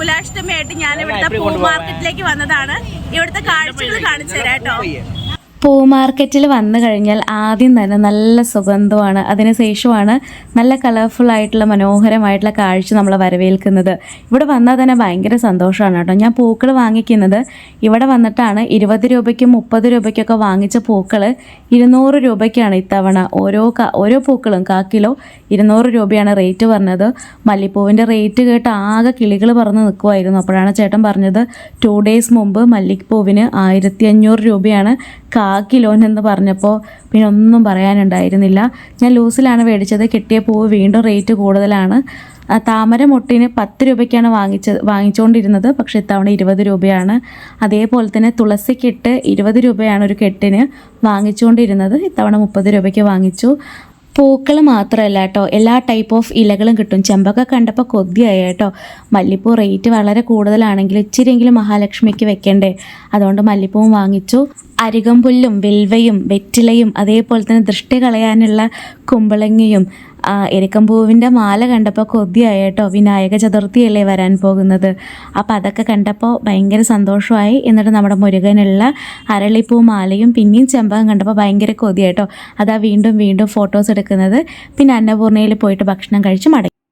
ഗോകുലാഷ്ടമിയായിട്ട് ഞാൻ ഇവിടുത്തെ പൂ മാർക്കറ്റിലേക്ക് വന്നതാണ്. ഇവിടുത്തെ കാഴ്ചകൾ കാണിച്ചു തരാം കേട്ടോ. പൂ മാർക്കറ്റിൽ വന്നു കഴിഞ്ഞാൽ ആദ്യം തന്നെ നല്ല സുഗന്ധമാണ്. അതിനുശേഷമാണ് നല്ല കളർഫുൾ ആയിട്ടുള്ള മനോഹരമായിട്ടുള്ള കാഴ്ച നമ്മളെ വരവേൽക്കുന്നത്. ഇവിടെ വന്നാൽ തന്നെ ഭയങ്കര സന്തോഷമാണ് കേട്ടോ. ഞാൻ പൂക്കൾ വാങ്ങിക്കുന്നത് ഇവിടെ വന്നിട്ടാണ്. ഇരുപത് രൂപയ്ക്കും മുപ്പത് രൂപയ്ക്കൊക്കെ വാങ്ങിച്ച പൂക്കൾ ഇരുന്നൂറ് രൂപയ്ക്കാണ് ഇത്തവണ. ഓരോ ഓരോ പൂക്കളും കാ കിലോ ഇരുന്നൂറ് രൂപയാണ് റേറ്റ് പറഞ്ഞത്. മല്ലിപ്പൂവിന്റെ റേറ്റ് കേട്ട് ആകെ കിളികൾ പറന്ന് നിൽക്കുമായിരുന്നു അപ്പോഴാണ് ചേട്ടൻ പറഞ്ഞത് ടു ഡേയ്സ് മുമ്പ് മല്ലിപ്പൂവിന് ആയിരത്തി അഞ്ഞൂറ് രൂപയാണ് കാ കിലോനെന്ന് പറഞ്ഞപ്പോൾ പിന്നെ ഒന്നും പറയാനുണ്ടായിരുന്നില്ല. ഞാൻ ലൂസിലാണ് മേടിച്ചത്. കിട്ടിയ പൂവ് വീണ്ടും റേറ്റ് കൂടുതലാണ്. താമര മുട്ടിന് പത്ത് രൂപയ്ക്കാണ് വാങ്ങിച്ചത് വാങ്ങിച്ചുകൊണ്ടിരുന്നത് പക്ഷേ ഇത്തവണ ഇരുപത് രൂപയാണ്. അതേപോലെ തന്നെ തുളസിക്കിട്ട് ഇരുപത് രൂപയാണ് ഒരു കെട്ടിന് വാങ്ങിച്ചുകൊണ്ടിരുന്നത് ഇത്തവണ മുപ്പത് രൂപയ്ക്ക് വാങ്ങിച്ചു. പൂക്കൾ മാത്രമല്ല കേട്ടോ എല്ലാ ടൈപ്പ് ഓഫ് ഇലകളും കിട്ടും. ചെമ്പൊക്കെ കണ്ടപ്പോൾ കൊതിയായി കേട്ടോ. മല്ലിപ്പൂ റേറ്റ് വളരെ കൂടുതലാണെങ്കിൽ ഇച്ചിരിയെങ്കിലും മഹാലക്ഷ്മിക്ക് വെക്കണ്ടേ. അതുകൊണ്ട് മല്ലിപ്പൂവും വാങ്ങിച്ചു. അരികമ്പുല്ലും വെൽവയും വെറ്റിലയും അതേപോലെ തന്നെ ദൃഷ്ടി കളയാനുള്ള കുമ്പളങ്ങയും എരിക്കമ്പൂവിന്റെ മാല കണ്ടപ്പോൾ കൊതിയായിട്ടോ വിനായക ചതുർത്ഥിയല്ലേ വരാൻ പോകുന്നത്. അപ്പോൾ അതൊക്കെ കണ്ടപ്പോൾ ഭയങ്കര സന്തോഷമായി. എന്നിട്ട് നമ്മുടെ മുരുകനുള്ള അരളിപ്പൂ മാലയും പിന്നെയും ചെമ്പകം കണ്ടപ്പോൾ ഭയങ്കര കൊതിയായിട്ടോ അതാ വീണ്ടും വീണ്ടും ഫോട്ടോസ് എടുക്കുന്നത്. പിന്നെ അന്നപൂർണയിൽ പോയിട്ട് ഭക്ഷണം കഴിച്ച് മടങ്ങി.